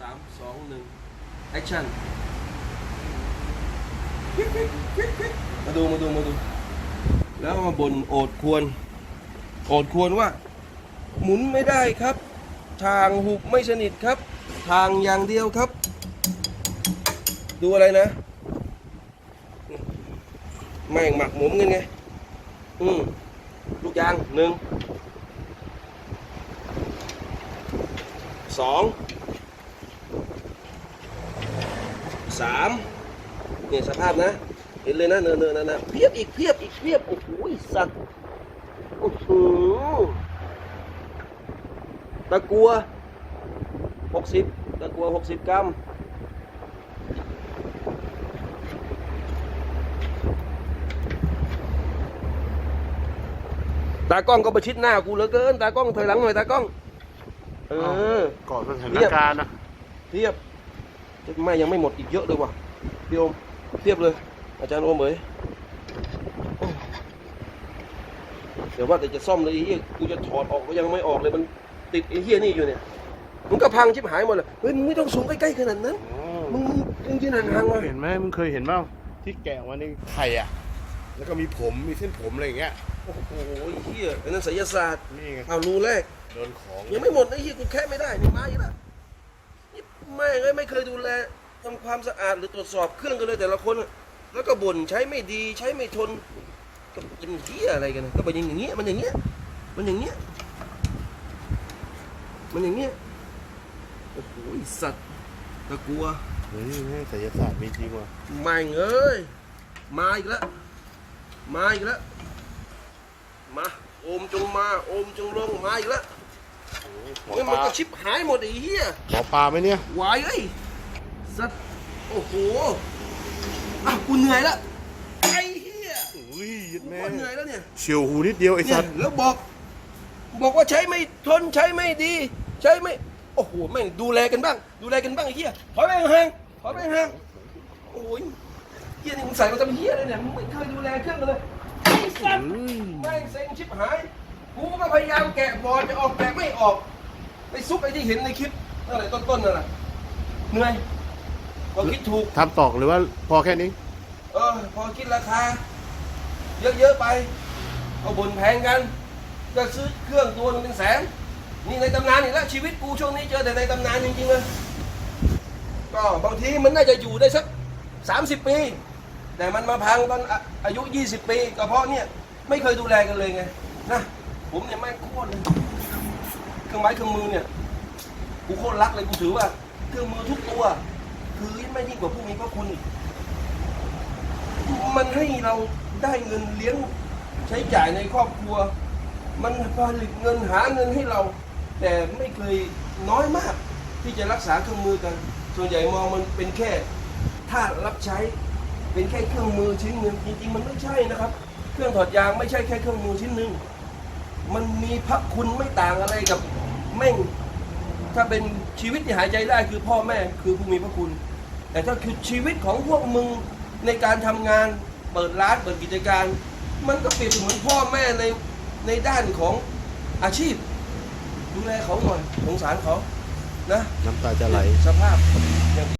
สามสองหนึ่งแอคชั่นมาดูมาดูมาดู แล้วมาบนโอดควร โอดควรว่า หมุนไม่ได้ครับ ทางหุบไม่สนิทครับ ทางอย่างเดียวครับ ดูอะไรนะแม่งหมักหมมกันไงอืมลูกยางหนึ่งสอง สามเนี่ยสภาพนะ เห็นเลยนะเนินเนินนั่นนะเพียบอีกเพียบอีกเพียบโอ้โหสัตว์โอ้โหตะกัวหกสิบตะกัวหกสิบกรัมตากล้องก็ประชิดหน้ากูเหลือเกิน ตากล้องถอยหลังหน่อยตากล้อง เออก่อนสถานการณ์นะเทียบ ไม่ยังไม่หมดอีกเยอะเลยว่ะพี่โอมเทียบเลย อาจารย์โอมเอ๋ยโอ้เดี๋ยวว่าแต่จะซ่อมเลยไอ้เหี้ยกูจะถอดออกก็ยังไม่ออกเลยมันติดไอ้เหี้ยนี่อยู่เนี่ยมันก็พังชิบหายหมดเลยเฮ้ยมึงไม่ต้องสูงใกล้ๆขนาดนั้นมึงมึงยืนห่างๆมาเห็นไหมมึงเคยเห็นเปล่าที่แกะวันนี้ไข่อะ แล้วก็มีผมมีเส้นผมอะไรอย่างเงี้ยโอ้โหไอ้เหี้ยอันนั้นไสยศาสตร์นี่ไงเอารูแรกโดนของยังไม่หมดไอ้เหี้ยกูแค่ไม่ได้นี่มาอีกแล้ว นี่แม่งเอ้ยไม่เคยดูแลทำความสะอาดหรือตรวจสอบเครื่องกันเลยแต่ละคนอะแล้วก็บ่นใช้ไม่ดีใช้ไม่ทนก็เป็นเหี้ยอะไรกันนะก็เป็นอย่างเงี้ยมันอย่างเงี้ยมันอย่างเงี้ยมันอย่างเงี้ยโอ้โหไอ้สัตว์ตะกลัวเฮ้ยแม่งศิลศาสตร์มีจริงว่ะแม่งเอ้ยมาอีกแล้วมาอีกแล้วมาโอมจงมาโอมจงลงมาอีกแล้ว หมอเฮ้ยปมันลาก็ชิบหายหมดไอ้เหี้ยหมอปลาไหมเนี่ยวายเอ้ยสัตว์โอ้โหอะกูเหนื่อยละไอ้เหี้ยอุ้ยยึดกูแม่ก็เหนื่อยแล้วเนี่ย เฉียวหูนิดเดียวไอ้เนี่สัยตว์แล้วบอก บอกว่าใช้ไม่ทนใช้ไม่ดี ใช้ไม่ โอ้โหแม่งดูแลกันบ้าง ดูแลกันบ้างไอ้เหี้ยถอยไปห่างถอยไปห่างโอ้ยเหี้ยนี่มึงใส่มาทำเหี้ยเลยเนี่ยมึงไม่เคยดูแลเครื่องกันเลยไอ้สัตว์อุ้ยแม่งเซ็งชิบหาย กูก็พยายามแกะบอลจะออกแกะไม่ออก ไปซุกไอ้ที่เห็นในคลิปนั่นแหละต้นๆนั่นแหละเหนื่อยพอคิดถูก ทำตอกหรือว่าพอแค่นี้ เออพอคิดราคา เยอะๆไป เอาบนแพงกันก็ซื้อเครื่องตัวหนึงเป็นแสนนี่ในตำนานอีกแล้วชีวิตกูช่วงนี้เจอแต่ในตำนานจริงๆเลยก็บางทีมันน่าจะอยู่ได้สักสามสิบปี แต่มันมาพังตอนอาอายุ 20 ปีก็เพราะเนี่ย ไม่เคยดูแลกันเลยไงนะ ผมเนี่ยไม่งโคตรเลยเครื่องไม้เครื่องมือเนี่ยกูโคตรรักเลยกูถือว่า เครื่องมือทุกตัว คือไม่ยิ่งกว่าผู้มีพระคุณมันให้เราได้เงินเลี้ยงใช้จ่ายในครอบครัว มันผลิตเงินหาเงินให้เรา แต่ไม่เคยน้อยมาก ที่จะรักษาเครื่องมือกัน ส่วนใหญ่มองมันเป็นแค่ท่ารับใช้เป็นแค่เครื่องมือชิ้นหนึ่งจริงๆ มันไม่ใช่นะครับ เครื่องถอดยางไม่ใช่แค่เครื่องมือชิ้นหนึ่ง มันมีพระคุณไม่ต่างอะไรกับแม่ง ถ้าเป็นชีวิตที่หายใจได้คือพ่อแม่คือผู้มีพระคุณ แต่ถ้าคือชีวิตของพวกมึงในการทำงานเปิดร้านเปิดกิจการ มันก็เปรียบเสมือนพ่อแม่ในในด้านของอาชีพ ดูแลเขาหน่อยสงสารเขานะน้ำตาจะไหลสภาพอย่าง